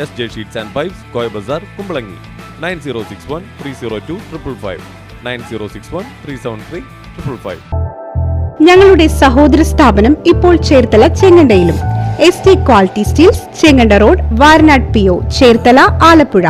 S J sheets and pipes Koya bazaar Kumbalangi nine zero six one three zero two triple five nine zero six one three seven three triple five ഞങ്ങളുടെ സഹോദര സ്ഥാപനം ഇപ്പോൾ Cherthala ചെങ്ങണ്ടയിലും. S T quality steels Chenganda road Varanad P O Cherthala Alappuzha.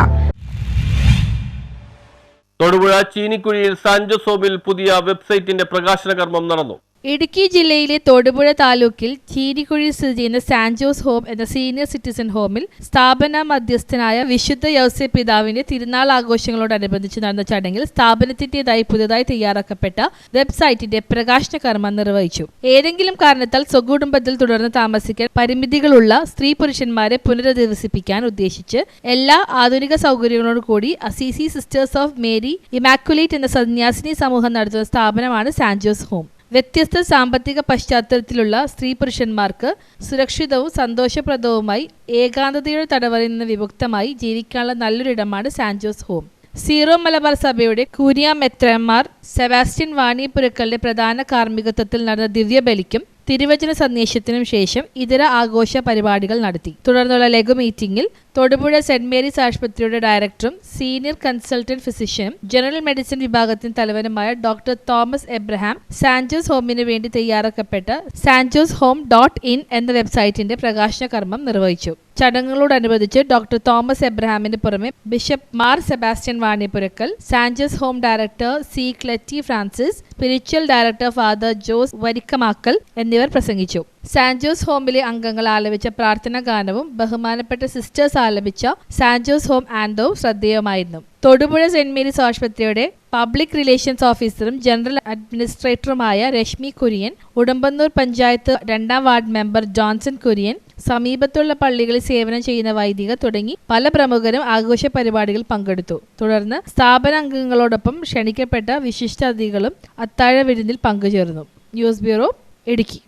Thodupuzha ചീനിക്കുഴിയിൽ San Jose ഹോമിൽ പുതിയ വെബ്സൈറ്റിന്റെ പ്രകാശന കർമ്മം നടന്നു. ഇടുക്കി ജില്ലയിലെ തൊടുപുഴ താലൂക്കിൽ ചീനിക്കുഴി സ്ഥിതി ചെയ്യുന്ന സാൻജോസ് ഹോം എന്ന സീനിയർ സിറ്റിസൺ ഹോമിൽ സ്ഥാപന മധ്യസ്ഥനായ വിശുദ്ധ യൗസ്യ പിതാവിന്റെ തിരുനാൾ ആഘോഷങ്ങളോടനുബന്ധിച്ച് നടന്ന ചടങ്ങിൽ സ്ഥാപനത്തിന്റേതായി പുതുതായി തയ്യാറാക്കപ്പെട്ട വെബ്സൈറ്റിന്റെ പ്രകാശന കർമ്മം നിർവഹിച്ചു. ഏതെങ്കിലും കാരണത്താൽ സ്വകുടുംബത്തിൽ തുടർന്ന് താമസിക്കാൻ പരിമിതികളുള്ള സ്ത്രീ പുരുഷന്മാരെ പുനരധിവസിപ്പിക്കാൻ ഉദ്ദേശിച്ച് എല്ലാ ആധുനിക സൗകര്യങ്ങളോടു കൂടി Assisi Sisters of Mary Immaculate എന്ന സന്യാസിനി സമൂഹം നടത്തുന്ന സ്ഥാപനമാണ് സാൻജോസ് ഹോം. വ്യത്യസ്ത സാമ്പത്തിക പശ്ചാത്തലത്തിലുള്ള സ്ത്രീ പുരുഷന്മാർക്ക് സുരക്ഷിതവും സന്തോഷപ്രദവുമായി ഏകാന്തതയുടെ തടവറിൽ നിന്ന് വിമുക്തമായി ജീവിക്കാനുള്ള നല്ലൊരിടമാണ് San Jose home. Syro Malabar സഭയുടെ കൂരിയ മെത്രന്മാർ സെബാസ്റ്റ്യൻ വാണിയപ്പുരക്കലിന്റെ പ്രധാന കാർമ്മികത്വത്തിൽ നടന്ന ദിവ്യബലിക്കും തിരുവചന സന്ദേശത്തിനും ശേഷം ഇതര ആഘോഷ പരിപാടികൾ നടത്തി. തുടർന്നുള്ള ലഘു മീറ്റിംഗിൽ തൊടുപുഴ സെന്റ് മേരീസ് ആശുപത്രിയുടെ ഡയറക്ടറും സീനിയർ കൺസൾട്ടന്റ് ഫിസിഷ്യനും ജനറൽ മെഡിസിൻ വിഭാഗത്തിന് തലവനുമായ doctor Thomas Abraham San Jose ഹോമിന് വേണ്ടി തയ്യാറാക്കപ്പെട്ട San Jose home dot in എന്ന വെബ്സൈറ്റിന്റെ പ്രകാശന കർമ്മം നിർവഹിച്ചു. ചടങ്ങുകളോടനുബന്ധിച്ച് ഡോക്ടർ തോമസ് എബ്രഹാമിന് പുറമെ bishop Mar Sebastian Vanipurackal San Jose home director C Cletty Francis spiritual director father Jose Varikkamakkal എന്നിവർ പ്രസംഗിച്ചു. സാൻജോസ് ഹോമിലെ അംഗങ്ങൾ ആലപിച്ച പ്രാർത്ഥനാ ഗാനവും ബഹുമാനപ്പെട്ട സിസ്റ്റേഴ്സ് ആലപിച്ച സാൻജോസ് ഹോം ആൻഡോ ശ്രദ്ധേയമായിരുന്നു. തൊടുപുഴ സെന്റ് മേരീസ് ആശുപത്രിയുടെ പബ്ലിക് റിലേഷൻസ് ഓഫീസറും ജനറൽ അഡ്മിനിസ്ട്രേറ്ററുമായ രശ്മി കുര്യൻ ഉടമ്പന്നൂർ പഞ്ചായത്ത് രണ്ടാം വാർഡ് മെമ്പർ ജോൺസൺ കുര്യൻ സമീപത്തുള്ള പള്ളികളിൽ സേവനം ചെയ്യുന്ന വൈദിക തുടങ്ങി പല പ്രമുഖരും ആഘോഷ പരിപാടികളിൽ പങ്കെടുത്തു. തുടർന്ന് സ്ഥാപന അംഗങ്ങളോടൊപ്പം ക്ഷണിക്കപ്പെട്ട വിശിഷ്ടാതിഥികളും അത്താഴ വിരുന്നിൽ പങ്കുചേർന്നു. News bureau Idukki.